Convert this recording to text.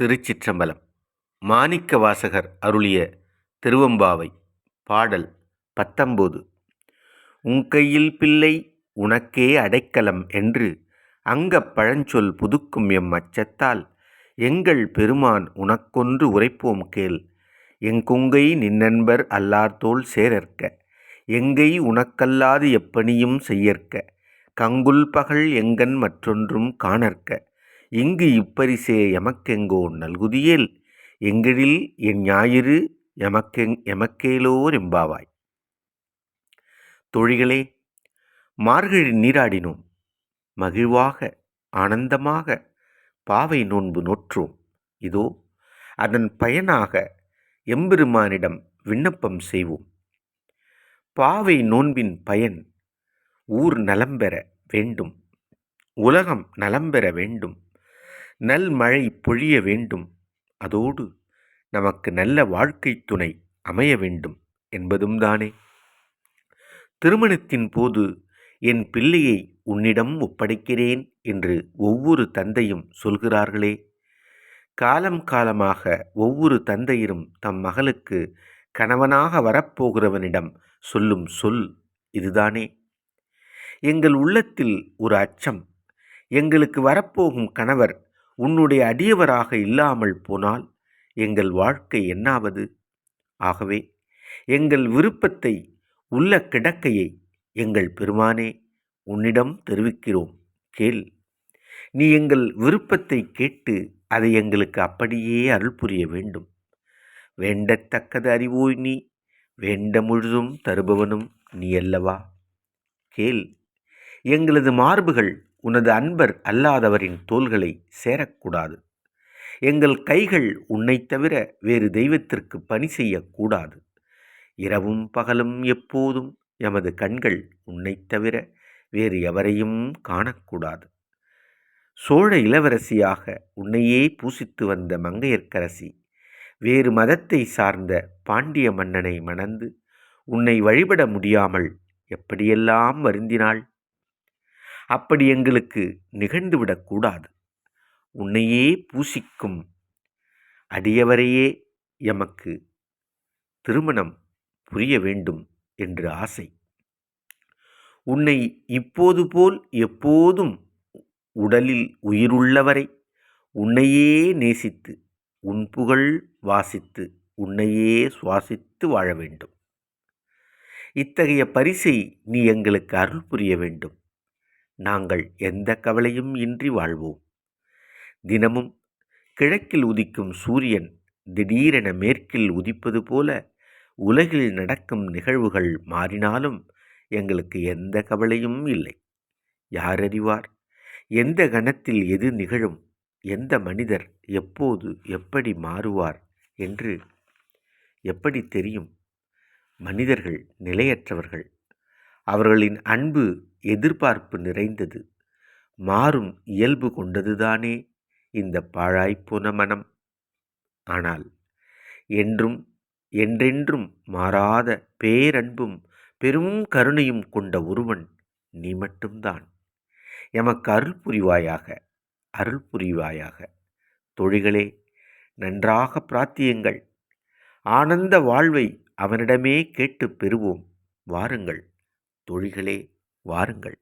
திருச்சிற்றம்பலம். மாணிக்க வாசகர் அருளிய திருவம்பாவை. பாடல் பத்தொம்போது உங்கையில் பிள்ளை உனக்கே அடைக்கலம் என்று அங்கப் பழஞ்சொல் புதுக்கும் எம் அச்சத்தால் எங்கள் பெருமான் உனக்கொன்று உரைப்போம் கேள். எங்குங்கை நின்னன்பர் அல்லார்தோல் சேரற்க எங்கை உனக்கல்லாது எப்பணியும் செய்யற்க கங்குல் பகல் எங்கன் மற்றொன்றும் காணற்க இங்கு இப்பரிசே எமக்கெங்கோ நல்குதியேல்? எங்களில் என் ஞாயிறு எமக்கெங் எமக்கேலோர் எம்பாவாய் தொழிகளே மார்கழி நீராடினோம். மகிழ்வாக ஆனந்தமாக பாவை நோன்பு நோற்றோம். இதோ அதன் பயனாக எம்பெருமானிடம் விண்ணப்பம் செய்வோம். பாவை நோன்பின் பயன் ஊர் நலம்பெற வேண்டும். உலகம் நலம்பெற வேண்டும். நல் மழை பொழிய வேண்டும். அதோடு நமக்கு நல்ல வாழ்க்கை துணை அமைய வேண்டும் என்பதும் தானே. திருமணத்தின் போது என் பிள்ளையை உன்னிடம் ஒப்படைக்கிறேன் என்று ஒவ்வொரு தந்தையும் சொல்கிறார்களே. காலம் காலமாக ஒவ்வொரு தந்தையரும் தம் மகளுக்கு கணவனாக வரப்போகிறவனிடம் சொல்லும் சொல் இதுதானே. எங்கள் உள்ளத்தில் ஒரு அச்சம். எங்களுக்கு வரப்போகும் கணவர் உன்னுடைய அடியவராக இல்லாமல் போனால் எங்கள் வாழ்க்கை என்னாவது? ஆகவே எங்கள் விருப்பத்தை உள்ள கிடக்கையை எங்கள் பெருமானே உன்னிடம் தெரிவிக்கிறோம். கேள். நீ எங்கள் விருப்பத்தை கேட்டு அதை எங்களுக்கு அப்படியே அருள் புரிய வேண்டும். வேண்டத்தக்கது அறிவோய் நீ வேண்ட முழுதும் தருபவனும் நீ அல்லவா? கேள். எங்களது மார்புகள் உனது அன்பர் அல்லாதவரின் தோள்களை சேரக்கூடாது. எங்கள் கைகள் உன்னை தவிர வேறு தெய்வத்திற்கு பணி செய்யக்கூடாது. இரவும் பகலும் எப்போதும் எமது கண்கள் உன்னை தவிர வேறு எவரையும் காணக்கூடாது. சோழ இளவரசியாக உன்னையே பூசித்து வந்த மங்கையர்க்கரசி வேறு மதத்தை சார்ந்த பாண்டிய மன்னனை மணந்து உன்னை வழிபட முடியாமல் எப்படியெல்லாம் வருந்தினாள்? அப்படி எங்களுக்கு நிகழ்ந்துவிடக்கூடாது உன்னையே பூசிக்கும் அடியவரையே எமக்கு திருமணம் புரிய வேண்டும் என்று ஆசை. உன்னை இப்போது போல் எப்போதும் உடலில் உயிருள்ளவரை உன்னையே நேசித்து உன் புகழ் வாசித்து உன்னையே சுவாசித்து வாழ வேண்டும். இத்தகைய பரிசை நீ எங்களுக்கு அருள் புரிய வேண்டும். நாங்கள் எந்த கவலையும் இன்றி வாழ்வோம். தினமும் கிழக்கில் உதிக்கும் சூரியன் திடீரென மேற்கில் உதிப்பது போல உலகில் நடக்கும் நிகழ்வுகள் மாறினாலும் எங்களுக்கு எந்த கவலையும் இல்லை. யார் அறிவார்? எந்த கணத்தில் எது நிகழும்? எந்த மனிதர் எப்போது எப்படி மாறுவார்? என்று எப்படி தெரியும்? மனிதர்கள் நிலையற்றவர்கள். அவர்களின் அன்பு எதிர்பார்ப்பு நிறைந்தது. மாறும் இயல்பு கொண்டதுதானே இந்த பாழாய்ப்போன மனம். ஆனால் என்றும் என்றென்றும் மாறாத பேரன்பும் பெரும் கருணையும் கொண்ட ஒருவன் நீ மட்டும்தான். எமக்கு அருள் புரிவாயாக அருள் புரிவாயாக. தொழிகளே நன்றாக பிரார்த்தியுங்கள். ஆனந்த வாழ்வை அவனிடமே கேட்டு பெறுவோம். வாருங்கள். தொழிகளே வாருங்கள்.